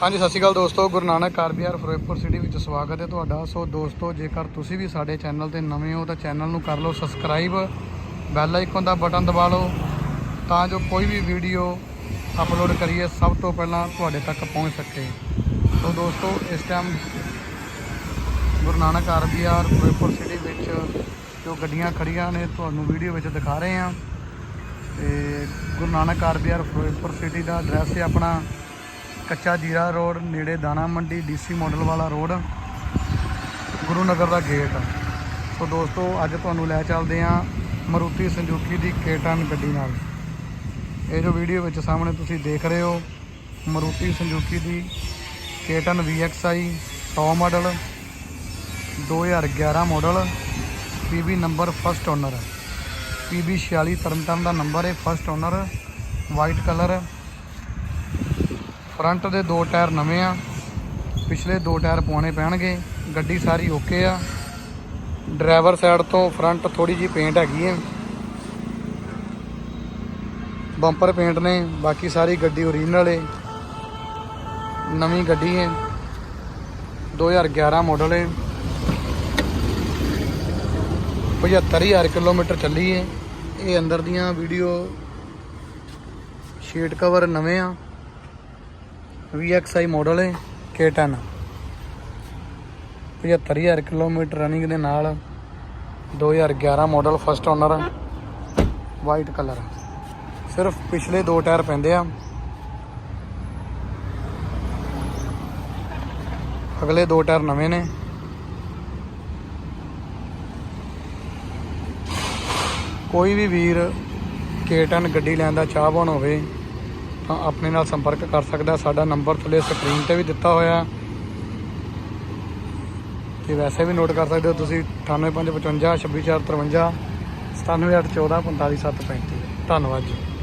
ਹਾਂਜੀ, ਸਤਿ ਸ਼੍ਰੀ ਅਕਾਲ ਦੋਸਤੋ। ਗੁਰੂ ਨਾਨਕ ਕਾਰ ਬਾਜ਼ਾਰ ਫਿਰੋਜ਼ਪੁਰ ਸਿਟੀ ਵਿੱਚ ਸਵਾਗਤ ਹੈ ਤੁਹਾਡਾ। ਸੋ ਦੋਸਤੋ, ਜੇਕਰ ਤੁਸੀਂ ਵੀ ਸਾਡੇ ਚੈਨਲ ਤੇ ਨਵੇਂ ਹੋ, ਤਾਂ ਚੈਨਲ ਨੂੰ ਕਰ ਲਓ ਸਬਸਕ੍ਰਾਈਬ ਬੈਲ ਆਈਕਨ ਦਾ ਬਟਨ ਦਬਾ ਲਓ, ਤਾਂ ਜੋ ਕੋਈ ਵੀ ਵੀਡੀਓ ਅਪਲੋਡ ਕਰੀਏ, ਸਭ ਤੋਂ ਪਹਿਲਾਂ ਤੁਹਾਡੇ ਤੱਕ ਪਹੁੰਚ ਸਕੇ। ਸੋ ਦੋਸਤੋ, ਇਸ ਟਾਈਮ ਗੁਰੂ ਨਾਨਕ ਕਾਰ ਬਾਜ਼ਾਰ ਫਿਰੋਜ਼ਪੁਰ ਸਿਟੀ ਵਿੱਚ ਜੋ ਗੱਡੀਆਂ ਖੜੀਆਂ ਨੇ, ਤੁਹਾਨੂੰ ਵੀਡੀਓ ਵਿੱਚ ਦਿਖਾ ਰਹੇ ਹਾਂ। ਤੇ ਗੁਰੂ ਨਾਨਕ ਕਾਰ ਬਾਜ਼ਾਰ ਫਿਰੋਜ਼ਪੁਰ ਸਿਟੀ ਦਾ ਐਡਰੈਸ ਹੈ ਆਪਣਾ। ਕੱਚਾ ਜੀਰਾ ਰੋਡ, ਨੇੜੇ ਦਾਣਾ ਮੰਡੀ, ਡੀਸੀ ਮਾਡਲ ਵਾਲਾ ਰੋਡ, ਗੁਰੂ ਨਗਰ ਦਾ ਗੇਟ ਸੋ ਦੋਸਤੋ, ਅੱਜ ਤੁਹਾਨੂੰ ਲੈ ਚੱਲਦੇ ਹਾਂ ਮਰੂਤੀ ਸੰਜੂਕੀ ਦੀ ਕੇਟਨ ਗੱਡੀ ਨਾਲ। ਇਹ ਜੋ ਵੀਡੀਓ ਵਿੱਚ ਸਾਹਮਣੇ ਤੁਸੀਂ ਦੇਖ ਰਹੇ ਹੋ, ਮਰੂਤੀ ਸੰਜੂਕੀ ਦੀ ਕੇਟਨ VXI 100 model 2011 model PB number first owner PB 46 Tarn Taran ਦਾ ਨੰਬਰ ਹੈ first owner white colour front ਦੇ ਦੋ ਟਾਇਰ ਨਵੇਂ ਆ। ਪਿਛਲੇ ਦੋ ਟਾਇਰ ਪਵਾਉਣੇ ਪੈਣਗੇ। ਗੱਡੀ ਸਾਰੀ ਓਕੇ ਆ। ਡਰਾਈਵਰ ਸਾਈਡ ਤੋਂ ਫਰੰਟ ਥੋੜੀ ਜੀ ਪੇਂਟ ਹੈਗੀ ਹੈ ਬੰਪਰ ਪੇਂਟ ਨੇ, ਬਾਕੀ ਸਾਰੀ ਗੱਡੀ ਓਰੀਜਨਲ ਹੈ ਨਵੀਂ ਗੱਡੀ ਹੈ 2011 ਮਾਡਲ ਹੈ 75000 ਕਿਲੋਮੀਟਰ ਚੱਲੀ ਹੈ ਇਹ ਅੰਦਰ ਦੀਆਂ ਵੀਡੀਓ ਸ਼ੀਟ ਕਵਰ ਨਵੇਂ ਆ। VXI ਮਾਡਲ ਹੈ K10 75000 ਕਿਲੋਮੀਟਰ ਰਨਿੰਗ ਦੇ ਨਾਲ 2011 model first owner white colour ਸਿਰਫ ਪਿਛਲੇ ਦੋ ਟਾਇਰ ਪੈਂਦੇ ਆ। ਅਗਲੇ ਦੋ ਟਾਇਰ ਨਵੇਂ ਨੇ। ਕੋਈ ਵੀ ਵੀਰ K10 ਗੱਡੀ ਲੈਣ ਦਾ ਚਾਹਵਾਨ ਹੋਵੇ ਤਾਂ ਆਪਣੇ ਨਾਲ ਸੰਪਰਕ ਕਰ ਸਕਦਾ ਸਾਡਾ ਨੰਬਰ ਥੱਲੇ ਸਕਰੀਨ ਤੇ ਵੀ ਦਿੱਤਾ ਹੋਇਆ ਤੇ ਵੈਸੇ ਵੀ ਨੋਟ ਕਰ ਸਕਦੇ ਹੋ ਤੁਸੀਂ 98555 26453 97814 45735 ਧੰਨਵਾਦ ਜੀ।